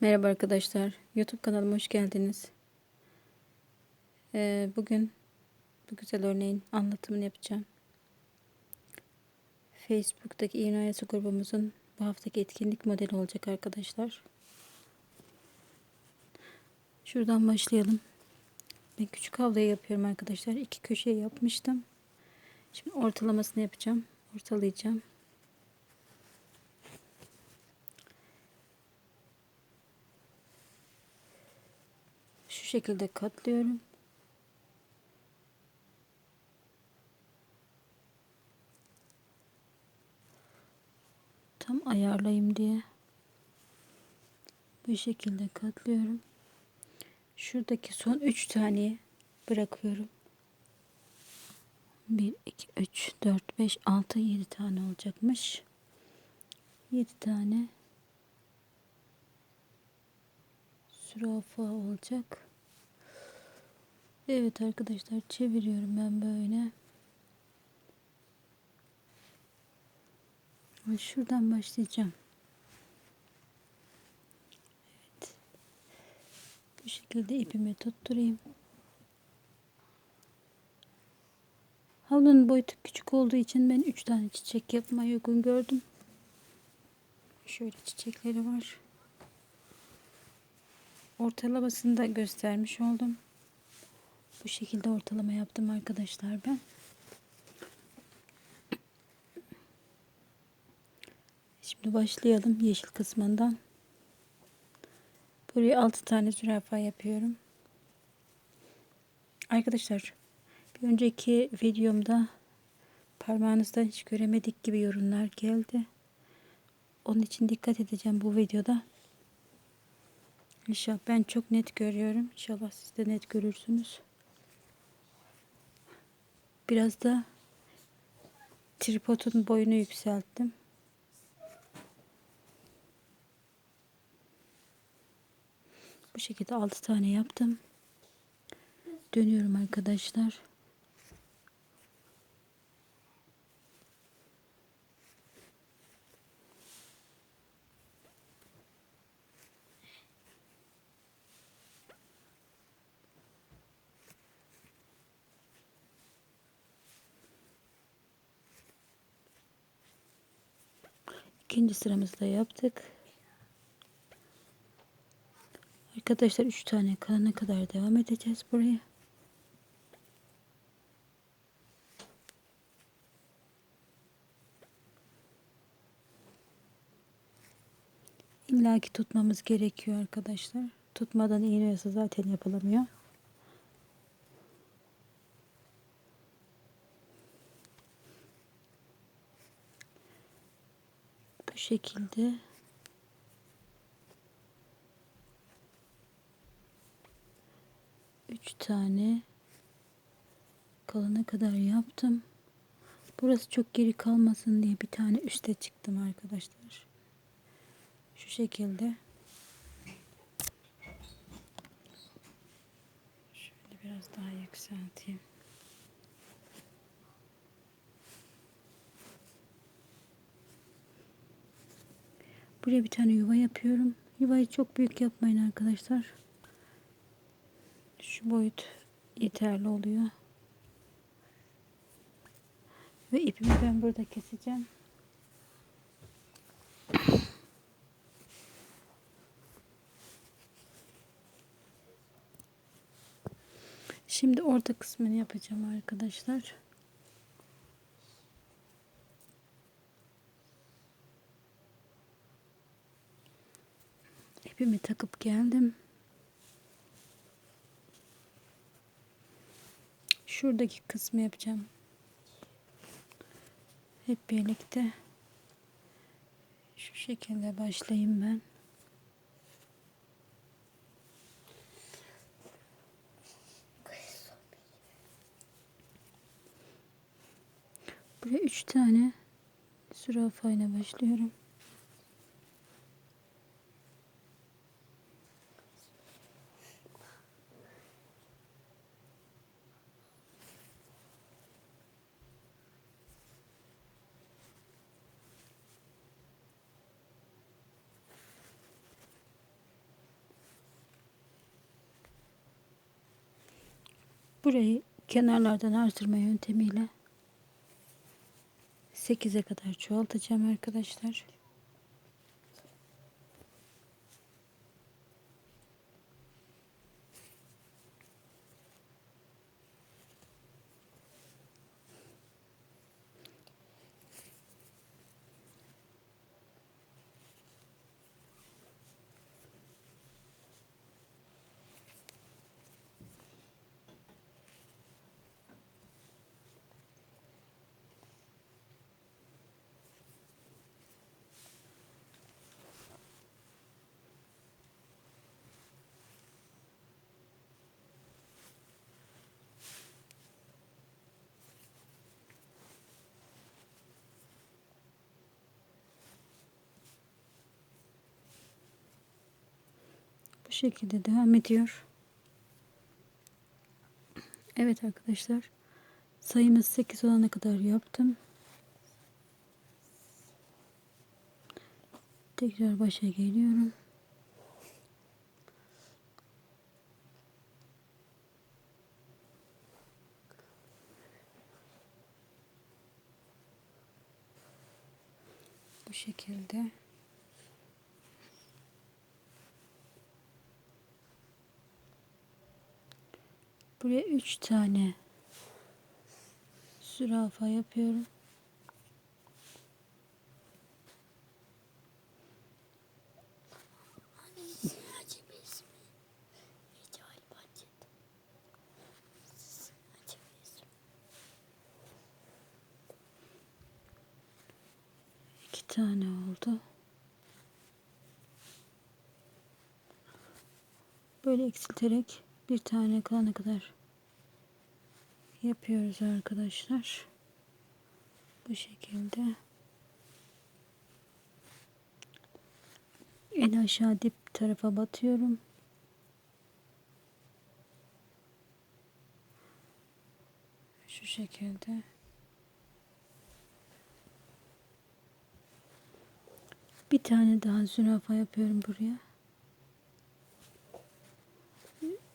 Merhaba arkadaşlar. YouTube kanalıma hoş geldiniz. Ee, bugün bu güzel örneğin anlatımını yapacağım. Facebook'taki İğne Oyası grubumuzun bu haftaki etkinlik modeli olacak arkadaşlar. Şuradan başlayalım. Ben küçük havlayı yapıyorum arkadaşlar. İki köşeye yapmıştım. Şimdi ortalamasını yapacağım. Ortalayacağım. Şu şekilde katlıyorum. Tam ayarlayayım diye. Bu şekilde katlıyorum. Şuradaki son 3 tane bırakıyorum. 1, 2, 3, 4, 5, 6, 7 tane olacakmış. 7 tane zürafa olacak. Evet arkadaşlar çeviriyorum ben böyle. Şuradan başlayacağım. Evet. Bu şekilde ipimi tutturayım. Havlunun boyutu küçük olduğu için ben 3 tane çiçek yapmayı uygun gördüm. Şöyle çiçekleri var. Ortalamasını da göstermiş oldum. Bu şekilde ortalama yaptım arkadaşlar ben. Şimdi başlayalım yeşil kısmından. Buraya 6 tane zürafa yapıyorum. Arkadaşlar bir önceki videomda parmağınızdan hiç göremedik gibi yorumlar geldi. Onun için dikkat edeceğim bu videoda. İnşallah ben çok net görüyorum. İnşallah siz de net görürsünüz. Biraz da tripodun boyunu yükselttim. Bu şekilde 6 tane yaptım. Dönüyorum arkadaşlar. İkinci sıramızda yaptık. Arkadaşlar 3 tane kalana kadar devam edeceğiz buraya. İlla tutmamız gerekiyor arkadaşlar. Tutmadan iğne zaten yapılamıyor. Şekilde üç tane kalana kadar yaptım. Burası çok geri kalmasın diye bir tane üste çıktım arkadaşlar. Şu şekilde. Şöyle biraz daha yükselteyim. Buraya bir tane yuva yapıyorum. Yuvayı çok büyük yapmayın arkadaşlar. Şu boyut yeterli oluyor. Ve ipimi ben burada keseceğim. Şimdi orta kısmını yapacağım arkadaşlar. İpimi takıp geldim. Şuradaki kısmı yapacağım. Hep birlikte şu şekilde başlayayım ben. Buraya üç tane zürafayla başlıyorum. Burayı kenarlardan artırma yöntemiyle 8'e kadar çoğaltacağım arkadaşlar. Şekilde devam ediyor. Evet arkadaşlar. Sayımız 8 olana kadar yaptım. Tekrar başa geliyorum. Bu şekilde. Buraya üç tane zürafa yapıyorum. İki tane oldu. Böyle eksilterek bir tane kalana kadar yapıyoruz arkadaşlar. Bu şekilde. En aşağı dip tarafa batıyorum. Şu şekilde. Bir tane daha zürafa yapıyorum buraya.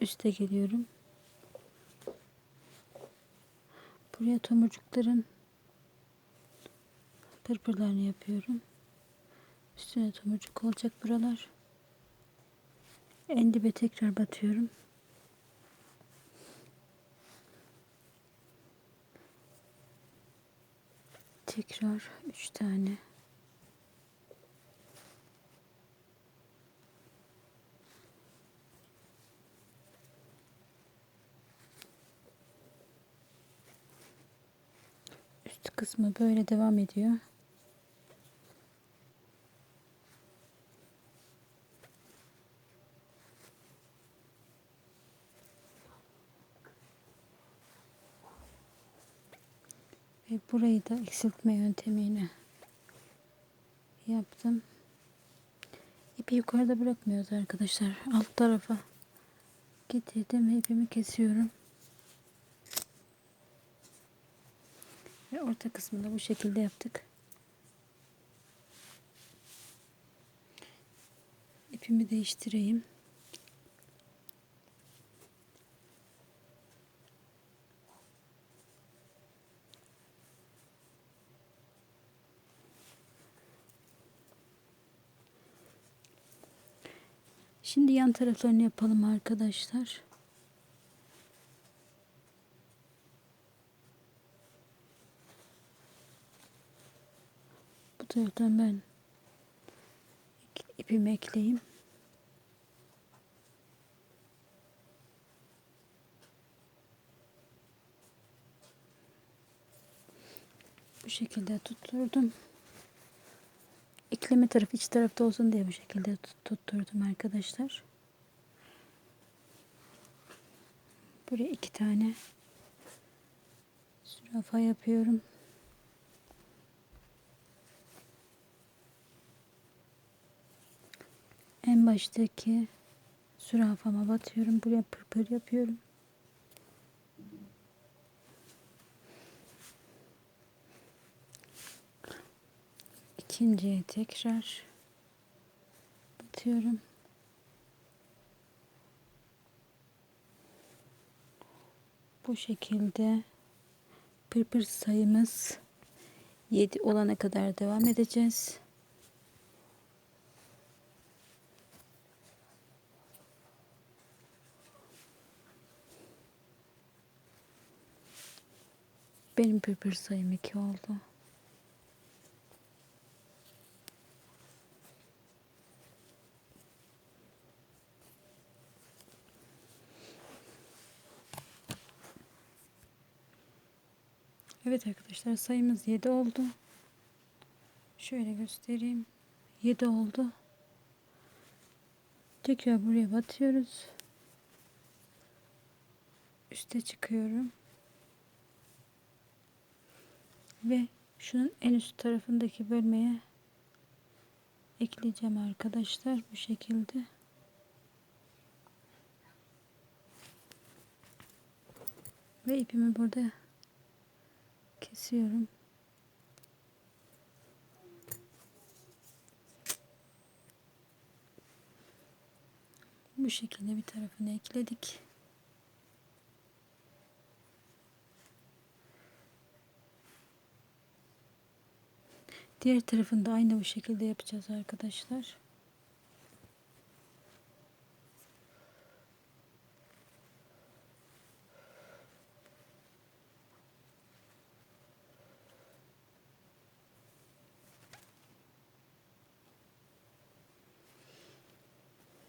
Üste geliyorum. Buraya tomurcukların pırpırlarını yapıyorum. Üstüne tomurcuk olacak buralar. En dibe tekrar batıyorum. Tekrar üç tane. Üst kısmı böyle devam ediyor. Ve burayı da eksiltme yöntemiyle yaptım. İpi yukarıda bırakmıyoruz arkadaşlar. Alt tarafa getirdim ve ipimi kesiyorum. Orta kısmını bu şekilde yaptık. İpimi değiştireyim. Şimdi yan taraflarını yapalım arkadaşlar. Bu taraftan ben ipimi ekleyeyim. Bu şekilde tutturdum. İkleme tarafı iç tarafta olsun diye bu şekilde tutturdum arkadaşlar. Buraya iki tane zürafa yapıyorum. Baştaki zürafama batıyorum. Buraya pırpır yapıyorum. ikinciye tekrar batıyorum. Bu şekilde pırpır sayımız 7 olana kadar devam edeceğiz. Benim pırpır sayım 2 oldu. Evet arkadaşlar sayımız 7 oldu. Şöyle göstereyim. 7 oldu. Tekrar buraya batıyoruz. Üste çıkıyorum. Ve şunun en üst tarafındaki bölmeye ekleyeceğim arkadaşlar bu şekilde. Ve ipimi burada kesiyorum. Bu şekilde bir tarafını ekledik. Diğer tarafını da aynı bu şekilde yapacağız arkadaşlar.